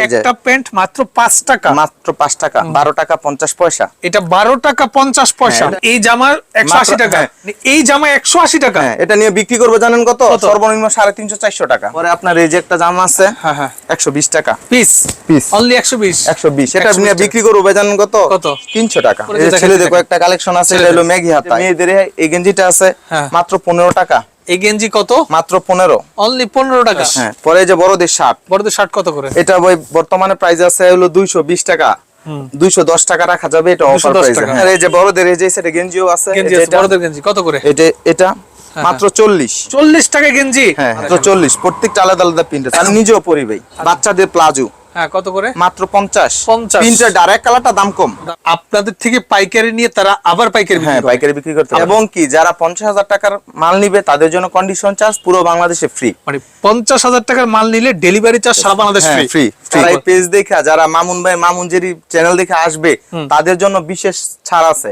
এই একটা প্যান্ট মাত্র টাকা। মাত্র টাকা বারো টাকা পঞ্চাশ পয়সা। এটা বারো টাকা পঞ্চাশ পয়সা। হ্যাঁ, এই জামার একশো আশি টাকা। হ্যাঁ। এই জামা একশো আশি টাকা। হ্যাঁ এটা নিয়ে বিক্রি করব জানেন কত? সর্বনিম্ন সাড়ে তিনশো চারশো টাকা। পরে আপনার এই যে একটা জামা আছে হ্যাঁ হ্যাঁ। একশো বিশ টাকা। পিস? Piece। অনলি একশো বিশ? একশো বিশ। এটা 120 নিয়ে বিক্রি করব জানেন কত? কত? তিনশো টাকা। এই ছেলেদের কয়েকটা কালেকশন আছে এটা হলো ম্যাগি হাতা। মেয়েদের এই গেঞ্জিটা আছে হ্যাঁ। মাত্র পনেরো টাকা। এই গেঞ্জি কত? মাত্র পনেরো। অনলি পনেরো টাকা? হ্যাঁ পরে যে বড়দের শার্ট। বড়দের শার্ট কত করে? এটা ওই বর্তমানে প্রাইস আছে হলো দুইশো বিশ টাকা। দুইশো দশ টাকা রাখা যাবে এটা অফার 210 প্রাইস এই যে বড়দের এই যে সেটা গেঞ্জিও আছে গেঞ্জি বড়দের কত করে? এটা এটা মাত্র চল্লিশ। চল্লিশ টাকা গেঞ্জি? হ্যাঁ চল্লিশ। প্রত্যেকটা আলাদা আলাদা প্রিন্ট আমি নিজেও পরি ভাই বাচ্চাদের প্লাজো। হ্যাঁ কত করে? মাত্র পঞ্চাশ। 50 প্রিন্টের ডাইরেক্ট কালারটা দাম কম। আপনাদের থেকে পাইকারি নিয়ে তারা আবার পাইকারি হ্যাঁ পাইকারি বিক্রি করতে এবং কি যারা পঞ্চাশ হাজার টাকার মাল নিবে তাদের জন্য কন্ডিশন চার্জ পুরো বাংলাদেশে ফ্রি মানে পঞ্চাশ হাজার টাকার মাল নিলে ডেলিভারি চার্জ সারা বাংলাদেশ ফ্রি ফ্রি এই পেজ দেখে যারা মামুন ভাই মামুন জেরি চ্যানেল দেখে আসবে তাদের জন্য বিশেষ ছাড় আছে.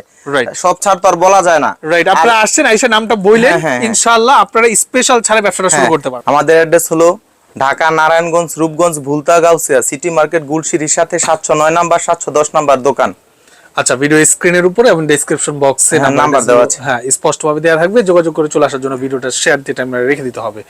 সব ছাড় তো আর বলা যায় না। রাইট আপনারা আসছেন আইসা নামটা বইলেন হ্যাঁ, হ্যাঁ, হ্যাঁ। ইনশাআল্লাহ আপনারা স্পেশাল ছাড়ে ব্যবসাটা শুরু হ্যাঁ, করতে পারবেন। আমাদের অ্যাড্রেস হলো ঢাকা নারায়ণগঞ্জ রূপগঞ্জ ভুলতা গাউসিয়া সিটি মার্কেট গুলশিরির সাথে সাতশো নয় নাম্বার সাতশো দশ নাম্বার দোকান আচ্ছা ভিডিও স্ক্রিনের উপরে এবং ডেসক্রিপশন বক্সে নাম্বার দেওয়া আছে। হ্যাঁ স্পষ্টভাবে দেওয়া থাকবে যোগাযোগ করে চলে আসার জন্য ভিডিওটা শেয়ার দিয়ে টাইম রেখে দিতে হবে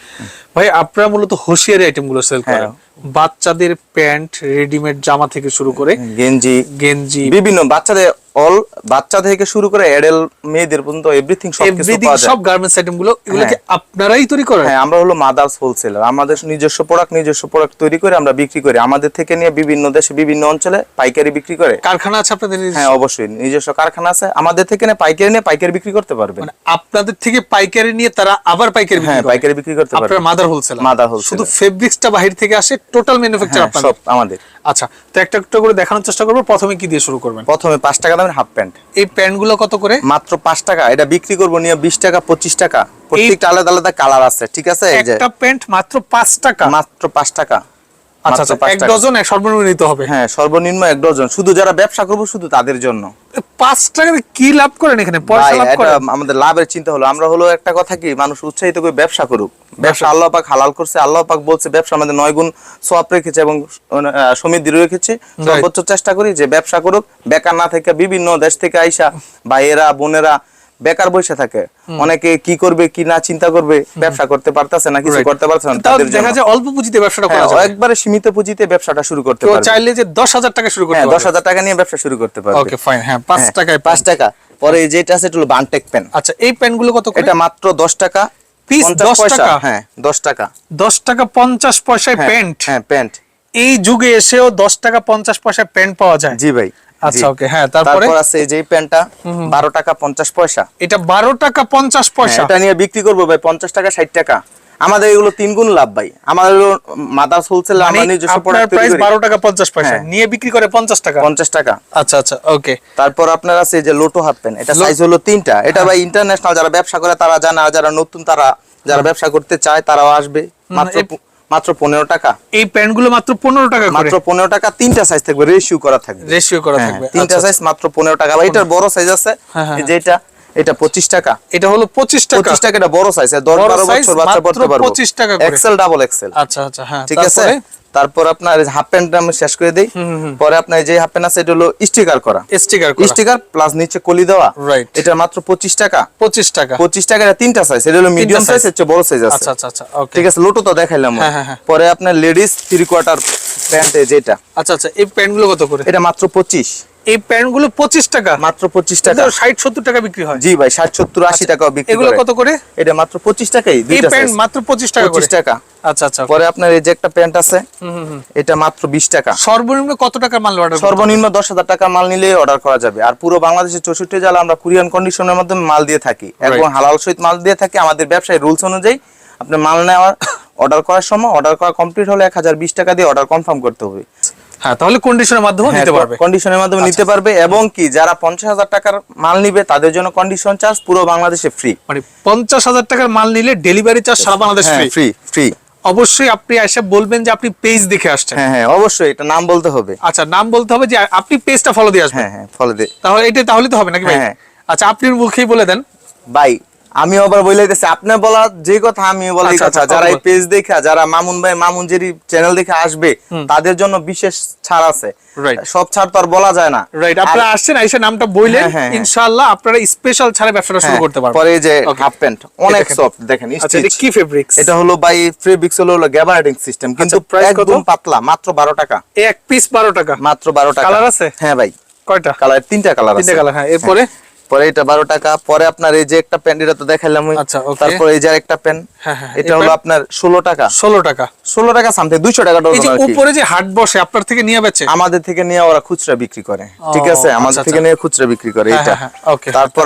ভাই আপনারা মূলত হোশিয়ারি আইটেমগুলো সেল হ্যাঁ। করেন বাচ্চাদের প্যান্ট রেডিমেড জামা থেকে শুরু করে গেঞ্জি গেঞ্জি বিভিন্ন বাচ্চাদের অল বাচ্চা থেকে শুরু করে এডেল মেয়েদের পর্যন্ত এভরিথিং এভরিথিং পাওয়া যায়। সব গার্মেন্টস আইটেমগুলো এগুলো কি। আপনারাই তৈরি করেন? হ্যাঁ আমরা হলো মাদার্স হোলসেলার আমাদের নিজস্ব প্রোডাক্ট নিজস্ব প্রোডাক্ট তৈরি করে আমরা বিক্রি করি। আমাদের থেকে নিয়ে বিভিন্ন দেশে বিভিন্ন অঞ্চলে পাইকারি বিক্রি করে। কারখানা আছে আপনাদের হ্যাঁ অবশ্যই। নিজস্ব কারখানা আছে। আমাদের থেকে নিয়ে পাইকারি নিয়ে পাইকারি বিক্রি করতে পারবেন মানে আপনাদের থেকে পাইকারি নিয়ে তারা আবার পাইকারি হ্যাঁ পাইকারি বিক্রি করতে আপনার পারবেন মাদার হোলসেলার Mother wholesaler। শুধু ফেব্রিক্সটা বাহির থেকে আসে টোটাল ম্যানুফ্যাকচার আপনাদের। সব আমাদের। আচ্ছা তো একটা একটা করে দেখানোর চেষ্টা করব। প্রথমে কি দিয়ে শুরু করবেন? প্রথমে পাঁচ টাকা দামের হাফ প্যান্ট এই প্যান্টগুলো কত করে? মাত্র পাঁচ টাকা। এটা বিক্রি করব নিয়ে বিশ টাকা পঁচিশ টাকা। প্রত্যেকটা আলাদা আলাদা কালার আছে ঠিক আছে? একটা প্যান্ট মাত্র পাঁচ টাকা। মাত্র পাঁচ টাকা। আচ্ছা আচ্ছা পাঁচ এক ডজন সর্বনিম্ন নিতে হবে। হ্যাঁ সর্বনিম্ন এক ডজন। শুধু যারা ব্যবসা করব শুধু তাদের জন্য। পাঁচ টাকাতে কি লাভ করেন এখানে? পয়সা লাভ করেন? আমাদের লাভের চিন্তা হলো। আমরা হলো একটা কথা কি মানুষ উৎসাহিত করে ব্যবসা করুক। ব্যবসা আল্লাহ পাক হালাল করছে। আল্লাহ পাক বলছে ব্যবসা আমাদের নয় গুণ রেখেছে এবং সমৃদ্ধি রেখেছে। সর্বোচ্চ চেষ্টা করি যে ব্যবসা করুক। বেকার না থেকে বিভিন্ন দেশ থেকে আইসা ভাইয়েরা বোনেরা বেকার বসে থাকে। অনেকে কি করবে কি না চিন্তা করবে ব্যবসা করতে পারতেছে না কিছু করতে পারছে না তাদের দেখা যায় অল্প পুঁজিতে ব্যবসাটা করা হ্যাঁ, যায়। একবারে সীমিত পুঁজিতে ব্যবসাটা শুরু করতে পারবে। চাইলে যে দশ হাজার টাকা শুরু করতে হ্যাঁ পারবে। হাজার টাকা নিয়ে ব্যবসা শুরু করতে পারবে। ওকে ফাইন হ্যাঁ পাঁচ হ্যাঁ, টাকায় পাঁচ টাকা। পরে এই যেটা আছে এটা হলো বানটেক পেন আচ্ছা এই প্যান্টগুলো কত করে? এটা মাত্র দশ টাকা Piece 50 10 টাকা? হ্যাঁ দশ টাকা। দশ টাকা পঞ্চাশ পয়সায় প্যান্ট হ্যাঁ প্যান্ট এই যুগে এসেও দশ টাকা পঞ্চাশ পয়সায় প্যান্ট পাওয়া যায়? জি ভাই। আচ্ছা ওকে হ্যাঁ তারপরে? তারপর আছে এই যে প্যান্টটা বারো টাকা পঞ্চাশ পয়সা। এটা বারো টাকা পঞ্চাশ পয়সা? হ্যাঁ, এটা নিয়ে বিক্রি করব ভাই পঞ্চাশ টাকা ষাট টাকা। আমাদের এগুলো তিন গুণ লাভ ভাই। আমাদের মাদার্স হোলসেল মানে আমরা নিজস্ব আপনার প্রোডাক্ট প্রাইস বারো টাকা পঞ্চাশ পয়সা। হ্যাঁ। নিয়ে বিক্রি করে পঞ্চাশ টাকা? পঞ্চাশ টাকা। আচ্ছা আচ্ছা ওকে। তারপর আপনার আছে এই যে লোটো হাফ প্যান্ট এটা সাইজ হলো তিনটা। এটা ভাই ইন্টারন্যাশনাল যারা ব্যবসা করে তারা জানে যারা নতুন তারা যারা ব্যবসা করতে চায় তারাও আসবে। মাত্র মাত্র পনেরো টাকা। এই প্যান্টগুলো মাত্র পনেরো টাকা মাত্র পনেরো টাকা তিনটা সাইজ থাকবে রেশিও করা থাকবে। রেশিও করা হ্যাঁ, থাকবে তিনটা আচ্ছা, সাইজ মাত্র পনেরো টাকা। এটার বড় সাইজ আছে হ্যাঁ, হ্যাঁ, এই যে এটা পঁচিশ টাকা। এটা হলো পঁচিশ টাকা। পঁচিশ টাকা এটা বড় সাইজ দশ বারো বছর বাচ্চা পড়তে পারব। 25 টাকা এক্সেল ডাবল এক্সেল আচ্ছা আচ্ছা হ্যাঁ ঠিক আছে? তারপরে আপনার হাফ প্যান্টটা আমি শেষ করে দিই। পরে আপনার যে হাফ প্যান্ট আছে এটা হলো স্টিকার করা। স্টিকার স্টিকার প্লাস নিচে কলি দেওয়া। রাইট এটা মাত্র পঁচিশ টাকা। পঁচিশ টাকা। পঁচিশ টাকা এটা তিনটা সাইজ এটা হলো মিডিয়াম। সাইজ হচ্ছে বড় সাইজ আছে। আচ্ছা আচ্ছা আচ্ছা ওকে ঠিক আছে লোটো তো দেখাইলাম। হ্যাঁ, হ্যাঁ, হ্যাঁ। পরে আপনার লেডিস থ্রি কোয়ার্টার প্যান্ট যেটা। আচ্ছা আচ্ছা এই প্যান্টগুলো কত করে? এটা মাত্র পঁচিশ। এই প্যান্টগুলো পঁচিশ টাকা। মাত্র পঁচিশ টাকা। ষাট সত্তর টাকা বিক্রি হয়। জি ভাই ষাট সত্তর আশি টাকা বিক্রি এগুলো কত করে? এটা মাত্র পঁচিশ টাকাই এই প্যান্ট মাত্র পঁচিশ টাকা পঁচিশ টাকা। আচ্ছা আচ্ছা পরে আপনার এই যে একটা প্যান্ট আছে এটা মাত্র বিশ টাকা। সর্বনিম্ন কত মাল অর্ডার সর্বনিম্ন দশ হাজার টাকা মাল নিলে অর্ডার করা যাবে। আর পুরো বাংলাদেশের চৌষট্টি জেলা আমরা কুরিয়ান কন্ডিশনের মাধ্যমে মাল দিয়ে থাকি। এবং হালাল সহিত মাল দিয়ে থাকি। আমাদের ব্যবসায় রুলস অনুযায়ী আপনি মাল নেওয়ার অর্ডার করার সময় অর্ডার করা কমপ্লিট হলে এক হাজার বিশ টাকা দিয়ে অর্ডার কনফার্ম করতে হবে। হ্যাঁ তাহলে কন্ডিশনের মাধ্যমে নিতে পারবে। আচ্ছা। কন্ডিশনের মাধ্যমে নিতে পারবে এবং কি যারা পঞ্চাশ হাজার টাকার মাল নিবে তাদের জন্য কন্ডিশন চার্জ পুরো বাংলাদেশে ফ্রি মানে পঞ্চাশ হাজার টাকার মাল নিলে ডেলিভারি চার্জ সারা বাংলাদেশ হ্যাঁ ফ্রি ফ্রি অবশ্যই আপনি এসে বলবেন যে আপনি পেজ দেখে আসছেন। হ্যাঁ হ্যাঁ অবশ্যই এটা নাম বলতে হবে। আচ্ছা নাম বলতে হবে যে আপনি পেজটা ফলো দিয়ে আসবেন। হ্যাঁ হ্যাঁ ফলে দে তাহলে এটা তাহলে তো হবে নাকি ভাই? হ্যাঁ, হ্যাঁ। আচ্ছা আপনি মুখেই বলে দেন। বাই আমি আবার বলে দিতেছি আপনি বলা যে কথা আমি বলাই আচ্ছা, কথা আচ্ছা, যারা এই পেজ দেখা যারা মামুন ভাই মামুন জেরি চ্যানেল দেখে আসবে তাদের জন্য বিশেষ ছাড় আছে। সব ছাড় তো আর বলা যায় না। রাইট আপনারা আসছেন আইসা নামটা বললেন হ্যাঁ, হ্যাঁ, হ্যাঁ। ইনশাআল্লাহ আপনারা স্পেশাল ছাড়ে ব্যবসাটা শুরু করতে পারবেন। পরে এই যে হাফ প্যান্ট অনেক। সফট দেখেন আচ্ছা এটা কি ফেব্রিক্স এটা হলো বাই ফেব্রিক্স হলো হলো গ্যাবার্ডিং সিস্টেম কিন্তু কত? একদম পাতলা মাত্র 12 টাকা। এক পিস 12 টাকা। মাত্র 12 টাকা। Colour আছে? হ্যাঁ ভাই। কয়টা? কালার তিনটা কালার আছে। তিনটা কালার হ্যাঁ এরপরে? পরে এটা 12 টাকা। পরে আপনার এই যে একটা প্যান্ট এটা তো দেখাইলাম ওই। আচ্ছা, তারপরে এই যে একটা প্যান্ট হ্যাঁ, হ্যাঁ, এটা হলো আপনার 16 টাকা। 16 টাকা। 16 টাকা সামথিং 200 টাকা এই উপরে যে হাট বসে আপনার থেকে নিয়ে বেচে? আমাদের থেকে নিয়ে ওরা খুচরা বিক্রি করে ঠিক আছে? আমাদের আচ্ছা, থেকে আচ্ছা। নিয়ে খুচরা বিক্রি করে হ্যাঁ, এটা হ্যাঁ, হ্যাঁ. তারপর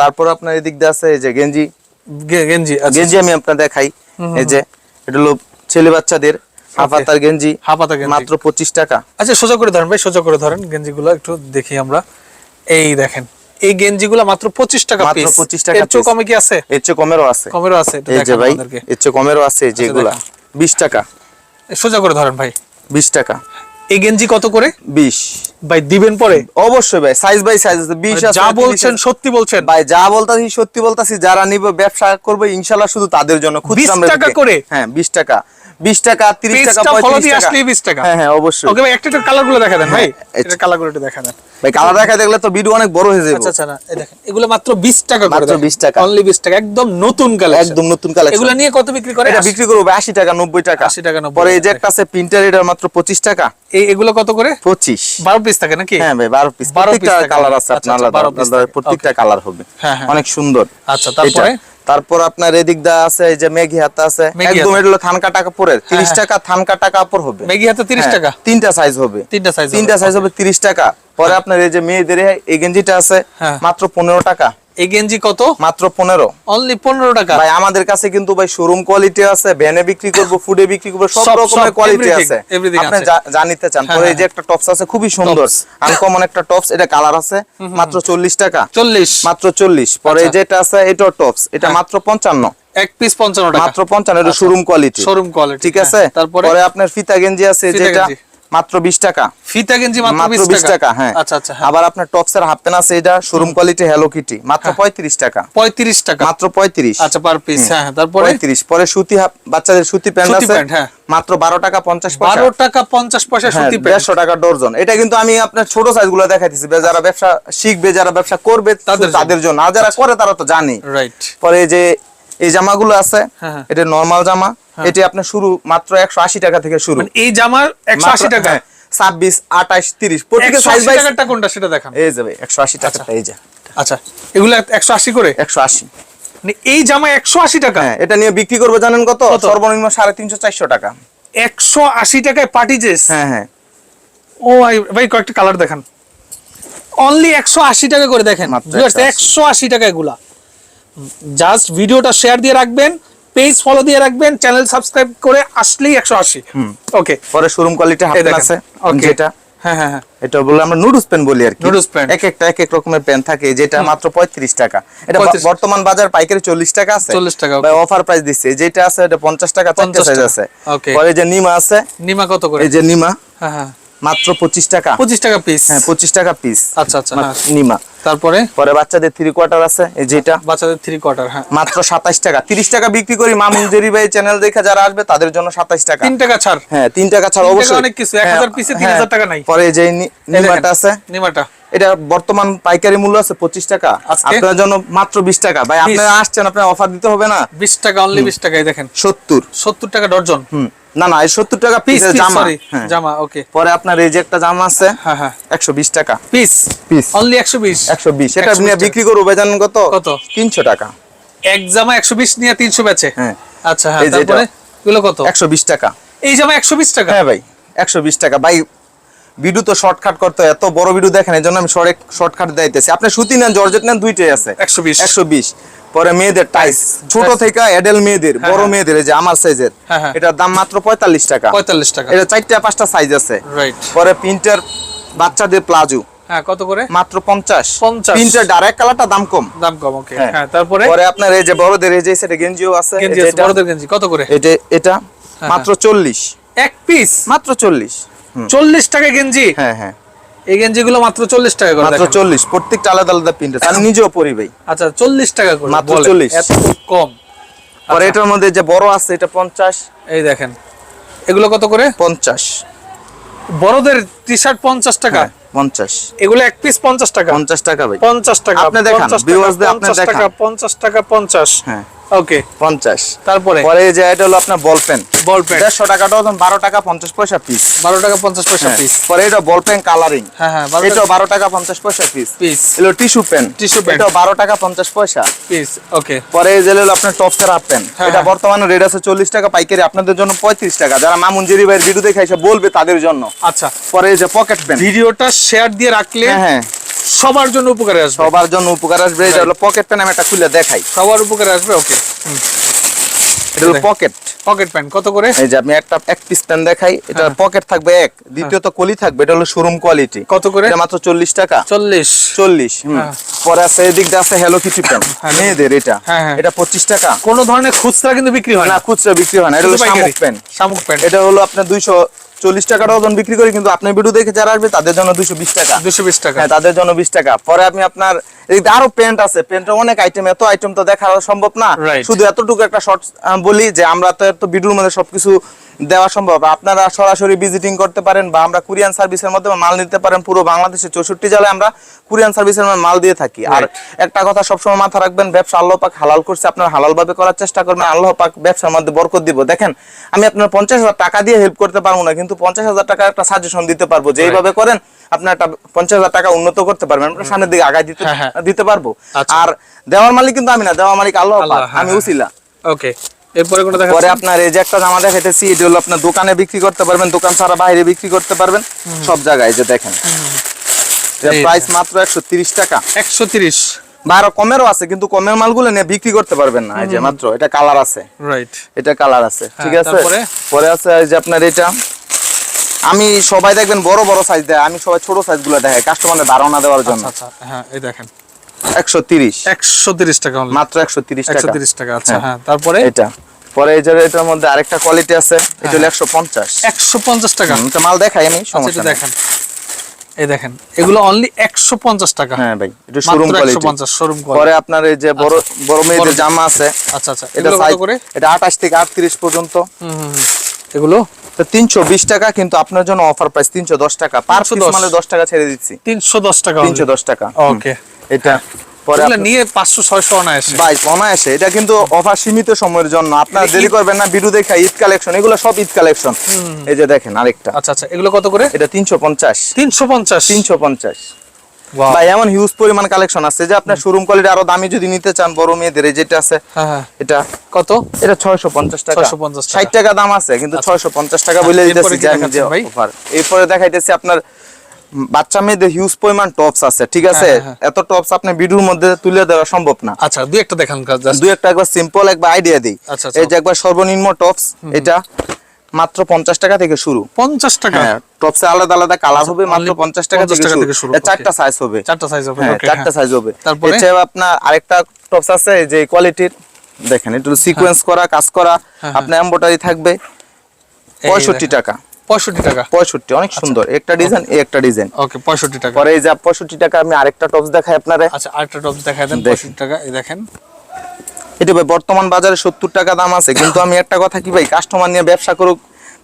তারপর? আপনার এদিক দিয়ে আছে এই যে গেঞ্জি। গেঞ্জি গেঞ্জি আমি আপনার দেখাই। এই যে এটা হলো ছেলে বাচ্চাদের হাফাতার গেঞ্জি হাফাতা গেঞ্জি। মাত্র 25 টাকা। আচ্ছা সোজা করে ধরেন ভাই সোজা করে ধরেন গেঞ্জিগুলো একটু দেখি আমরা। এই দেখেন এই গেঞ্জিগুলো মাত্র 25 টাকা মাত্র 25 টাকা এর কমে কি আছে? এর চেয়ে কমেরও আছে। কমেরও আছে এই যে ভাই এর চেয়ে কমেরও আছে যেগুলা। দেখান। 20 টাকা। সোজা করে ধরেন ভাই। 20 টাকা। এই গেঞ্জি কত করে? 20 ভাই দিবেন পরে? অবশ্যই ভাই সাইজ বাই সাইজ আছে। 20 আছে যা বলছেন সত্যি বলছেন। ভাই যা বলতাছি সত্যি বলতাছি যারা নিবে ব্যবসা করবে ইনশাআল্লাহ শুধু তাদের জন্য। খুচরা 20 টাকা করে? হ্যাঁ 20 টাকা। 20 টাকা 30 টাকা পেজটা ফলো 35 দিয়ে টাকা। আসলেই 20 টাকা। হ্যাঁ হ্যাঁ অবশ্যই। ওকে ভাই একটা একটা কালারগুলো দেখা দেন ভাই। হ্যাঁ, এটা কালার একটু দেখা দেন ভাই কালার দেখা দেখলে তো ভিডিও অনেক বড় হয়ে যাবে আচ্ছা আচ্ছা না এই দেখেন এগুলো মাত্র 20 টাকা করে মাত্র 20 টাকা। অনলি 20 টাকা একদম নতুন কালেকশন একদম নতুন কালেকশন এগুলো নিয়ে কত বিক্রি করে? এটা বিক্রি করব 80 টাকা 90 টাকা। 80 টাকা, 90 পরে এই যে একটা আছে প্রিন্টার এটা মাত্র 25 টাকা। এই এগুলো কত করে? 25 12 পিস থাকে নাকি? হ্যাঁ ভাই 12 পিস 12 প্রত্যেকটা কালার আছে আচ্ছা, আপনার আচ্ছা, আলাদা 12 piece আলাদা থাকে। প্রত্যেকটা কালার হবে। হ্যাঁ, হ্যাঁ। অনেক সুন্দর। আচ্ছা, তারপরে? তারপর আপনার এদিক দা আছে এই যে মেঘি হাত আছে একদম এগুলো এটা হলো থানকা টাকা পরে 30 হ্যাঁ। টাকা থানকা টাকা কাপড় হবে। মেঘি হাতে 30 হ্যাঁ, টাকা? তিনটা সাইজ হবে। তিনটা সাইজ তিনটা সাইজ হবে 30 টাকা। পরে আপনার এই যে মেয়েদের এই গেঞ্জিটা আছে হ্যাঁ। মাত্র 15 টাকা। এই গেঞ্জি কত? মাত্র 15 অনলি 15 টাকা। ভাই আমাদের কাছে কিন্তু ভাই শোরুম কোয়ালিটি আছে ভ্যানে বিক্রি করব ফুডে বিক্রি করব সব রকমের কোয়ালিটি আছে। আপনি চান। হ্যাঁ, পরে এই হ্যাঁ, যে একটা টপস আছে খুবই সুন্দর। আনকমন একটা টপস এটা কালার আছে মাত্র 40 টাকা। 40 মাত্র 40 পরে এই আচ্ছা। যেটা আছে এটাও টপস এটা হ্যাঁ। মাত্র 55 এক পিস 55 টাকা। মাত্র 55 এটা শোরুম কোয়ালিটি শোরুম কোয়ালিটি ঠিক আছে? তারপরে? পরে আপনার ফিতা গেঞ্জি আছে যেটা। মাত্র 20 টাকা। ফিতা গেঞ্জি মাত্র মাত্র 20 20 টাকা? হ্যাঁ। আচ্ছা আচ্ছা হ্যাঁ। আবার আপনার টপসের হাফ প্যান্ট আছে এটা শোরুম কোয়ালিটি হ্যালো কিটি মাত্র 35 টাকা। 35 টাকা। মাত্র 35 আচ্ছা পার পিস হ্যাঁ হ্যাঁ, তারপরে? 35 পরে সুতি হাফ বাচ্চাদের সুতি প্যান্ট আছে হ্যাঁ। মাত্র 12 টাকা 50 পয়সা। 12 টাকা 50 পয়সা হ্যাঁ, সুতি প্যান্ট। 150 টাকা ডজন এটা কিন্তু আমি আপনার ছোট সাইজগুলো দেখাইতেছি যারা ব্যবসা শিখবে যারা ব্যবসা করবে তাদের তাদের জন্য। আর যারা করে তারা তো জানে। রাইট পরে যে এই জামাগুলো আছে হ্যাঁ, হ্যাঁ। এটা নরমাল জামা। এটি আপনার শুরু মাত্র 180 টাকা থেকে শুরু। মানে এই জামার 180 টাকা? হ্যাঁ, 26 28 30 সাইজ টাকাটা কোনটা সেটা দেখান। এই যাবে 180 টাকা এই যে। আচ্ছা এগুলো 180 করে? 180 মানে এই জামা 180 টাকা? হ্যাঁ এটা নিয়ে বিক্রি করবে জানেন কত? সর্বনিম্ন সাড়ে তিনশো চারশো টাকা। 180 টাকায় পার্টি ড্রেস হ্যাঁ হ্যাঁ। ও ভাই ভাই কয়েকটা কালার দেখান। অনলি 180 টাকা করে দেখেন। 180 180 টাকা এগুলা। জাস্ট ভিডিওটা শেয়ার দিয়ে রাখবেন পেজ ফলো দিয়ে রাখবেন চ্যানেল সাবস্ক্রাইব করে আসলেই 180 ওকে পরে শোরুম কোয়ালিটি দেখেন। আছে. যেটা। হ্যাঁ হ্যাঁ হ্যাঁ। এটা বলে আমরা নুডলস পেন বলি আর কি। Pen। এক একটা এক এক রকমের পেন থাকে যেটা মাত্র 35 টাকা। এটা 35 বর্তমান বাজার পাইকারি 40 টাকা আছে। 40 টাকা, ভাই অফার প্রাইস দিচ্ছে। যেটা আছে এটা 50 টাকা চারটে 50 সাইজ আছে. পরে যে নিমা আছে নিমা কত করে? এই যে নিমা। হ্যাঁ হ্যাঁ। মাত্র 25 টাকা। 25 টাকা পিস হ্যাঁ 25 টাকা পিস আচ্ছা আচ্ছা হ্যাঁ। নিমা। তারপরে? পরে বাচ্চাদের থ্রি কোয়ার্টার আছে এই যেটা। বাচ্চাদের থ্রি কোয়ার্টার হ্যাঁ। মাত্র 27 টাকা। 30 টাকা বিক্রি করি মামুন জেরি ভাই চ্যানেল দেখে যারা আসবে তাদের জন্য 27 টাকা। তিন টাকা ছাড়। হ্যাঁ তিন টাকা ছাড় অবশ্যই। অনেক কিছু, এক হাজার পিসে তিন হাজার টাকা নাই। পরে যে নিমাটা আছে। নিমাটা। এটা বর্তমান পাইকারি মূল্য আছে 25 টাকা? আপনার জন্য মাত্র 20 টাকা। ভাই আপনারা আসছেন আপনার অফার দিতে হবে না। 20 টাকা অনলি 20 টাকায় দেখেন। 70 70 টাকা ডর্জন হুম। না না 70 টাকা পিস পিস জামা। হ্যাঁ। জামা ওকে পরে আপনার এই যে একটা জামা আছে হ্যাঁ হ্যাঁ। 120 টাকা। Piece Piece। অনলি 120 120 এটা 120 আপনি টাকা। বিক্রি করব কত? কত? 300 টাকা। এক জামা 120 নিয়ে 300 বেচে? হ্যাঁ। আচ্ছা হ্যাঁ তারপরে এগুলো কত? 120 টাকা। এই জামা 120 টাকা? হ্যাঁ ভাই 120 টাকা। ভাই ভিডিও তো শর্টকাট করতে এত বড় ভিডিও দেখেন এই জন্য আমি শর্ট শর্টকাট দিতেছি। আপনি সুতি নেন জর্জেট নেন দুইটাই আছে। 120 120 পরে মেয়েদের টাইস ছোট থেকে এডেল মেয়েদের হ্যাঁ, বড় হ্যাঁ। মেয়েদের যে আমার সাইজের হ্যাঁ। এটার দাম মাত্র 45 টাকা। 45 টাকা। এটা চারটা পাঁচটা সাইজ আছে। রাইট পরে প্রিন্টার বাচ্চাদের প্লাজো। হ্যাঁ কত করে? মাত্র 50 50 প্রিন্টার ডাইরেক্ট কালারটা দাম কম। দাম কম ওকে হ্যাঁ। তারপরে? পরে আপনার এই যে বড়দের এই যে সেটা গেঞ্জিও আছে গেঞ্জি আছে বড়দের গেঞ্জি কত করে? এটা এটা মাত্র 40 এক পিস মাত্র 40 হুম। 40 টাকা গেঞ্জি? হ্যাঁ হ্যাঁ। এই গেঞ্জিগুলো মাত্র চল্লিশ টাকা করে মাত্র দেখেন। চল্লিশ প্রত্যেকটা আলাদা আলাদা প্রিন্ট আছে। আমি নিজেও পরি ভাই। আচ্ছা চল্লিশ টাকা করে মাত্র বলেন, 40 এত কম। আর এটার মধ্যে যে বড় আছে এটা পঞ্চাশ। এই দেখেন এগুলো কত করে? পঞ্চাশ। বড়দের টি শার্ট পঞ্চাশ টাকা। হ্যাঁ পঞ্চাশ। এগুলো এক পিস পঞ্চাশ টাকা। পঞ্চাশ টাকা ভাই। পঞ্চাশ টাকা আপনি দেখান, 50 টাকা, viewers 50 টাকা দেখান। পঞ্চাশ টাকা পঞ্চাশ। হ্যাঁ। ওকে পঞ্চাশ। তারপরে? পরে যে এটা হলো আপনার বল পেন বল পেন দেড়শো টাকা ডজন বারো টাকা পঞ্চাশ পয়সা পিস বারো টাকা পঞ্চাশ পয়সা পিস পরে এটা বল পেন কালারিং হ্যাঁ হ্যাঁ এটাও বারো টাকা পঞ্চাশ পয়সা পিস পিস এলো টিস্যু পেন Tissue pen। এটাও বারো টাকা পঞ্চাশ পয়সা। পিস ওকে পরে এই যে হলো আপনার হাফ পেন হ্যাঁ, এটা হ্যাঁ। বর্তমানে রেট আছে চল্লিশ টাকা পাইকারি আপনাদের জন্য পঁয়ত্রিশ টাকা। যারা মামুন জেরি ভাইয়ের ভিডিও দেখে এসে বলবে তাদের জন্য। আচ্ছা। পরে এই যে পকেট পেন ভিডিওটা শেয়ার দিয়ে রাখলে হ্যাঁ হ্যাঁ। সবার জন্য উপকারে আসবে। সবার জন্য উপকার আসবে। এটা হলো পকেট পেন আমি একটা খুলে দেখাই। সবার উপকারে আসবে ওকে এটা হলো পকেট পকেট প্যান্ট কত করে? এই যে আমি একটা এক পিস দেখাই। এটা হ্যাঁ। পকেট থাকবে এক দ্বিতীয়ত কলি থাকবে। এটা হলো শোরুম কোয়ালিটি কত করে? এটা মাত্র চল্লিশ টাকা। চল্লিশ। চল্লিশ হুম। হ্যাঁ। পরে আছে এদিক দিয়ে আছে হ্যালো কিটি পেন হ্যাঁ। মেয়েদের এটা। হ্যাঁ, হ্যাঁ। এটা পঁচিশ টাকা। কোন ধরনের খুচরা কিন্তু বিক্রি হয় না খুচরা বিক্রি হয় না। এটা হলো শামুক শামুক প্যান্ট এটা হলো আপনার দুইশো চল্লিশ টাকা ওজন বিক্রি করি কিন্তু আপনার ভিডিও দেখে যারা আসবে তাদের জন্য দুশো বিশ টাকা। দুশো বিশ টাকা। হ্যাঁ তাদের জন্য বিশ টাকা। পরে আপনি আপনার আরও প্যান্ট আছে প্যান্টের অনেক আইটেম এত আইটেম তো দেখা সম্ভব না। শুধু এতটুকু একটা শর্ট বলি যে আমরা তো এত ভিডিওর মধ্যে সবকিছু দেওয়া সম্ভব। আপনারা সরাসরি ভিজিটিং করতে পারেন বা আমরা কুরিয়ান সার্ভিসের মাধ্যমে মাল নিতে পারেন। পুরো বাংলাদেশের চৌষট্টি জেলায় আমরা কুরিয়ান সার্ভিসের মাল দিয়ে থাকি। আর একটা কথা সবসময় মাথা রাখবেন ব্যবসা আল্লাহ পাক হালাল করছে আপনার হালাল ভাবে করার চেষ্টা করবেন আল্লাহ পাক ব্যবসার মধ্যে বরকত দিব। দেখেন আমি আপনার পঞ্চাশ হাজার টাকা দিয়ে হেল্প করতে পারব না কিন্তু পঞ্চাশ হাজার টাকা একটা সাজেশন দিতে পারব যে এইভাবে করেন আপনার একটা পঞ্চাশ হাজার টাকা উন্নত করতে পারবেন। আপনার সামনের দিকে আগায় দিতে হ্যাঁ, হ্যাঁ। দিতে পারব। আচ্ছা। আর দেওয়ার মালিক কিন্তু আমি না দেওয়ার মালিক আল্লাহ হ্যাঁ, আমি উসিলা। ওকে এরপরে কোনটা দেখা পরে আপনার এই যে একটা জামা দেখাইতেছি এটা হলো আপনার দোকানে বিক্রি করতে পারবেন দোকান ছাড়া বাইরে বিক্রি করতে পারবেন সব জায়গায় যে দেখেন। প্রাইস মাত্র একশো তিরিশ টাকা। একশো তিরিশ। কমেরও আছে কিন্তু কমের মালগুলো নিয়ে বিক্রি করতে পারবেন না এই যে মাত্র এটা কালার আছে। রাইট এটা কালার আছে ঠিক হ্যাঁ, আছে? তারপরে? পরে আছে এই যে আপনার এটা। আমি সবাই দেখবেন বড় বড় সাইজ দেয় আমি সবাই ছোট সাইজগুলো দেখাই কাস্টমারের ধারণা দেওয়ার জন্য। আচ্ছা আচ্ছা হ্যাঁ এই দেখেন। একশো তিরিশ। একশো তিরিশ টাকা মাত্র একশো তিরিশ একশো তিরিশ টাকা আচ্ছা হ্যাঁ। তারপরে? এটা। পরে এই যে এটার মধ্যে আরেকটা কোয়ালিটি আছে এটা হলো একশো পঞ্চাশ। একশো পঞ্চাশ টাকা। মাল দেখাই আমি আচ্ছা সমস্যা দেখেন। এই দেখেন এগুলো অনলি একশো পঞ্চাশ টাকা। হ্যাঁ ভাই এটা শোরুম 150 কোয়ালিটি পরে আপনার এই যে বড় বড় মেয়েদের জামা আছে আচ্ছা আচ্ছা এটা আঠাশ থেকে আটত্রিশ পর্যন্ত। হুম। এগুলো? তো তিনশো বিশ টাকা কিন্তু আপনার জন্য অফার প্রাইস তিনশো দশ টাকা। পাঁচশো পিস 310 মানে দশ টাকা ছেড়ে দিচ্ছি। তিনশো দশ টাকা তিনশো দশ টাকা। ওকে। এটা পরে নিয়ে পাঁচশো ছয়শো অনায়াসে। ভাই অনায়াসে। এটা কিন্তু অফার সীমিত সময়ের জন্য। আপনারা দেরি করবেন না বিরু দেখা ঈদ কালেকশন এগুলো সব ঈদ কালেকশন এই যে দেখেন আরেকটা। আচ্ছা আচ্ছা। এগুলো কত করে? এটা তিনশো পঞ্চাশ। তিনশো পঞ্চাশ। তিনশো পঞ্চাশ. ভাই এমন হিউজ পরিমাণ কালেকশন আছে যে আপনার শোরুম কোয়ালিটি আরও দামি যদি নিতে চান বড় মেয়েদের যেটা আছে হ্যাঁ হ্যাঁ। এটা কত? এটা ছয়শো পঞ্চাশ টাকা। 650 টাকা। ষাট টাকা দাম আছে কিন্তু ছয়শো পঞ্চাশ টাকা বলে দিতেছি যে আমি যে অফার এরপরে দেখাইতেছি আপনার বাচ্চা মেয়েদের হিউজ পরিমাণ টপস আছে ঠিক আছে? হ্যাঁ। এত টপস আপনি ভিডিওর মধ্যে তুলে দেওয়া সম্ভব না। আচ্ছা দুই একটা দেখান দুই একটা একবার সিম্পল একবার আইডিয়া দিই। আচ্ছা, আচ্ছা। এই যে একবার সর্বনিম্ন টপস এটা মাত্র পঞ্চাশ টাকা থেকে শুরু। পঞ্চাশ টাকা? হ্যাঁ টপসে আলাদা আলাদা কালার হবে মাত্র পঞ্চাশ টাকা থেকে শুরু। চারটা সাইজ হবে। চারটা সাইজ হবে হ্যাঁ চারটা হ্যাঁ। সাইজ হবে। তারপরে? আপনার আরেকটা টপস আছে যে কোয়ালিটির দেখেন একটু সিকোয়েন্স করা কাজ করা হ্যাঁ, আপনার এমব্রয়ডারি থাকবে পঁয়ষট্টি টাকা। পঁয়ষট্টি টাকা। পঁয়ষট্টি অনেক সুন্দর। একটা ডিজাইন একটা ডিজাইন ওকে পঁয়ষট্টি টাকা। পরে এই যে পঁয়ষট্টি টাকা আমি আরেকটা টপস দেখাই আপনারে। আচ্ছা আরেকটা টপ দেখাই দেন পঁয়ষট্টি টাকা এই দেখেন। এটা ভাই বর্তমান বাজারে সত্তর টাকা দাম আছে কিন্তু আমি একটা কথা কি ভাই কাস্টমার নিয়ে ব্যবসা করুক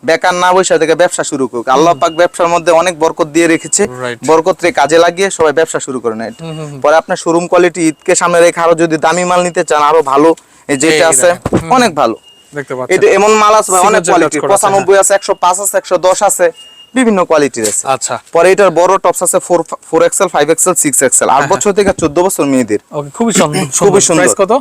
বেকার না বসে থেকে ব্যবসা শুরু করুক। আল্লাহ পাক ব্যবসার মধ্যে অনেক বরকত দিয়ে রেখেছে. বরকত রে কাজে লাগিয়ে সবাই ব্যবসা শুরু করে নেয়। পরে আপনার শোরুম কোয়ালিটি ঈদকে সামনে রেখে আরও যদি দামি মাল নিতে চান আরও ভালো যেটা আছে অনেক ভালো। এটা এমন মাল আছে অনেক কোয়ালিটি আছে, পঁচানব্বই আছে একশো পাঁচ আছে একশো দশ আছে বিভিন্ন কোয়ালিটির আছে। আচ্ছা। পরে এটার বড় টপস আছে four four XL five XL six XL আট বছর থেকে চোদ্দ বছর মেয়েদের। ওকে খুবই সুন্দর খুবই সুন্দর। কত?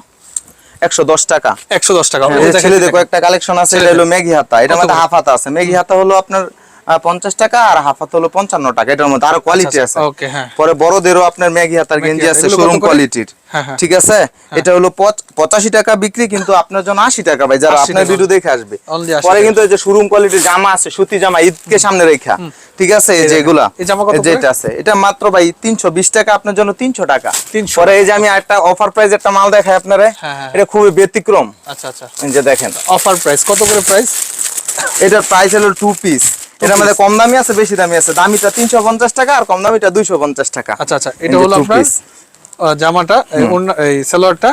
একশো দশ টাকা। একশো দশ টাকা। হ্যাঁ, ছেলেদের কয়েকটা কালেকশন আছে এটা হলো মেঘি হাতা। এটা মধ্যে হাফ হাতা আছে। মেঘি হাতা হলো আপনার পঞ্চাশ টাকা আর হাফ হাতা হলো পঞ্চান্ন টাকা। এটার মধ্যে আরও কোয়ালিটি আচ্ছা, আছে। হ্যাঁ। পরে বড়দেরও আপনার মেঘি হাতার গেঞ্জি আছে শোরুম কোয়ালিটির হ্যাঁ, হ্যাঁ। ঠিক আছে? এটা হলো পঁচাশি টাকা বিক্রি কিন্তু আপনার জন্য আশি টাকা ভাই যারা আপনার ভিডিও দেখে আসবে। পরে কিন্তু এই যে শোরুম কোয়ালিটির জামা আছে সুতি জামা ঈদকে সামনে রেখা। ঠিক আছে? এই যে দেখেন। এগুলা। এই জামা কত এই যেটা আছে। এটা মাত্র ভাই তিনশো বিশ টাকা আপনার জন্য তিনশো টাকা। 300 পরে এই যে আমি একটা অফার প্রাইস একটা মাল দেখাই আপনারে। এটা খুবই ব্যতিক্রম। আচ্ছা আচ্ছা। যে দেখেন। অফার প্রাইস কত করে প্রাইস এটার প্রাইস হলো টু পিস মধ্যে কম দামি আছে বেশি দামি আছে। দামিটা তিনশো পঞ্চাশ টাকা আর কম দামিটা দুইশো পঞ্চাশ টাকা। আচ্ছা আচ্ছা এটা হলো আপনার জামাটা এই সালোয়ারটা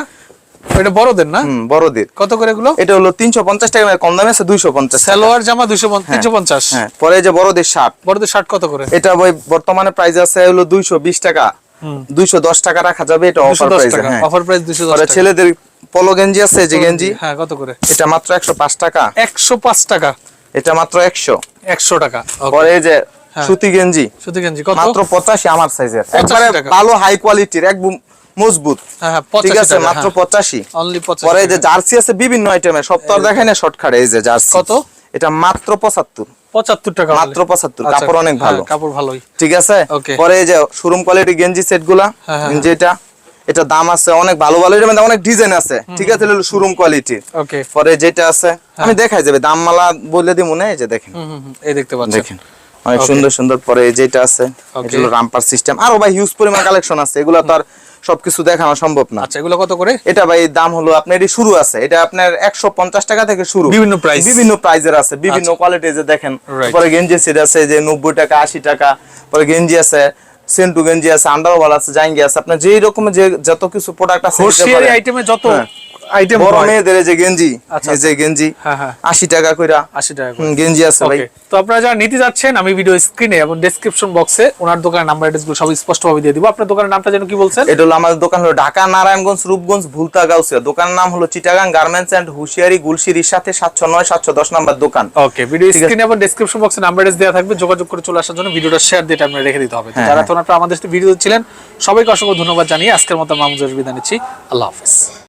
এটা বড়দের না? বড়দের। কত করে এগুলো? এটা হলো তিনশো পঞ্চাশ টাকা কম দামি আছে দুইশো পঞ্চাশ সালোয়ার জামা দুশো তিনশো পঞ্চাশ? হ্যাঁ পরে যে বড়দের শার্ট বড়দের শার্ট কত করে? এটা ওই বর্তমানে প্রাইস আছে হলো দুইশো বিশ টাকা। দুইশো দশ টাকা রাখা যাবে এটা অফার প্রাইস হ্যাঁ। অফার প্রাইস টাকা। ছেলেদের পলো গেঞ্জি আছে যে গেঞ্জি হ্যাঁ কত করে? এটা মাত্র একশো পাঁচ টাকা। একশো পাঁচ টাকা। এটা মাত্র একশো। একশো টাকা পরে এই যে হ্যাঁ। সুতি গেঞ্জি সুতি গেঞ্জি কত? মাত্র পঁচাশি আমার সাইজের 85 একবারে ভালো হাই কোয়ালিটির একদম মজবুত। হ্যাঁ হ্যাঁ ঠিক আছে মাত্র পঁচাশি। পরে এই যে জার্সি আছে বিভিন্ন আইটেমের আর দেখায় না শর্টকাট এই যে জার্সি। কত? এটা মাত্র পঁচাত্তর। পঁচাত্তর টাকা মাত্র। 75 আচ্ছা, কাপড় অনেক ভালো। কাপড় ভালোই। ঠিক আছে? পরে এই যে শোরুম কোয়ালিটি গেঞ্জি সেটগুলা গেঞ্জি এটা এটা দাম আছে অনেক ভালো ভালো এটার মধ্যে অনেক ডিজাইন আছে। ঠিক আছে শোরুম কোয়ালিটির ওকে পরে যেটা আছে হ্যাঁ। আমি দেখাই যাবে দাম মালা বলে দিব না এই যে দেখেন। হুম হুম হুম, এই দেখতে পাচ্ছেন। দেখেন অনেক সুন্দর সুন্দর পরে এই যেটা আছে. এটা হলো রামপার সিস্টেম আরও ভাই হিউজ পরিমাণ কালেকশন আছে এগুলো তো আর সবকিছু দেখানো সম্ভব না। আচ্ছা এগুলো কত করে? এটা ভাই দাম হলো আপনার এটি শুরু আছে এটা আপনার একশো পঞ্চাশ টাকা থেকে শুরু। বিভিন্ন প্রাইস বিভিন্ন প্রাইজের আছে বিভিন্ন কোয়ালিটি যে দেখেন। পরে গেঞ্জি সেট আছে যে নব্বই টাকা আশি টাকা পরে গেঞ্জি আছে সেন্টু গেঞ্জি আছে আন্ডারওয়াল আছে জাঙ্গি আছে আপনার যেই রকমের যে যত কিছু প্রোডাক্ট আছে হোসিয়ারি আইটেমে যত হ্যাঁ। আইটেম বড় মেয়েদের যে গেঞ্জি আচ্ছা, এই যে গেঞ্জি হ্যাঁ, হ্যাঁ। আশি টাকা কইরা আশি টাকা গেঞ্জি আছে ভাই। তো আপনারা যারা নিতে যাচ্ছেন আমি ভিডিও স্ক্রিনে এবং ডেসক্রিপশন বক্সে ওনার দোকানের নাম্বার অ্যাড্রেসগুলো সব স্পষ্টভাবে দিয়ে দিব। আপনার দোকানের নামটা যেন কি বলছেন? এটা হলো আমাদের দোকান হলো ঢাকা নারায়ণগঞ্জ রূপগঞ্জ ভুলতা গাউসিয়া। দোকানের নাম হলো চিটাগাং গার্মেন্টস এন্ড হুশিয়ারি গুলশিরির সাথে সাতশো নয় সাতশো দশ নাম্বার দোকান। Okay video. স্ক্রিনে এবং ডেসক্রিপশন বক্সে নাম্বার অ্যাড্রেস দেওয়া থাকবে। যোগাযোগ করে চলে আসার জন্য ভিডিওটা শেয়ার দিয়ে আপনারা রেখে দিতে হবে। হ্যাঁ, যারা হ্যাঁ। তো আপনারা আমাদের ভিডিও ছিলেন সবাইকে অসংখ্য ধন্যবাদ জানিয়ে আজকের মতো মামুজের বিদায় নিচ্ছি। আল্লাহ হাফেজ।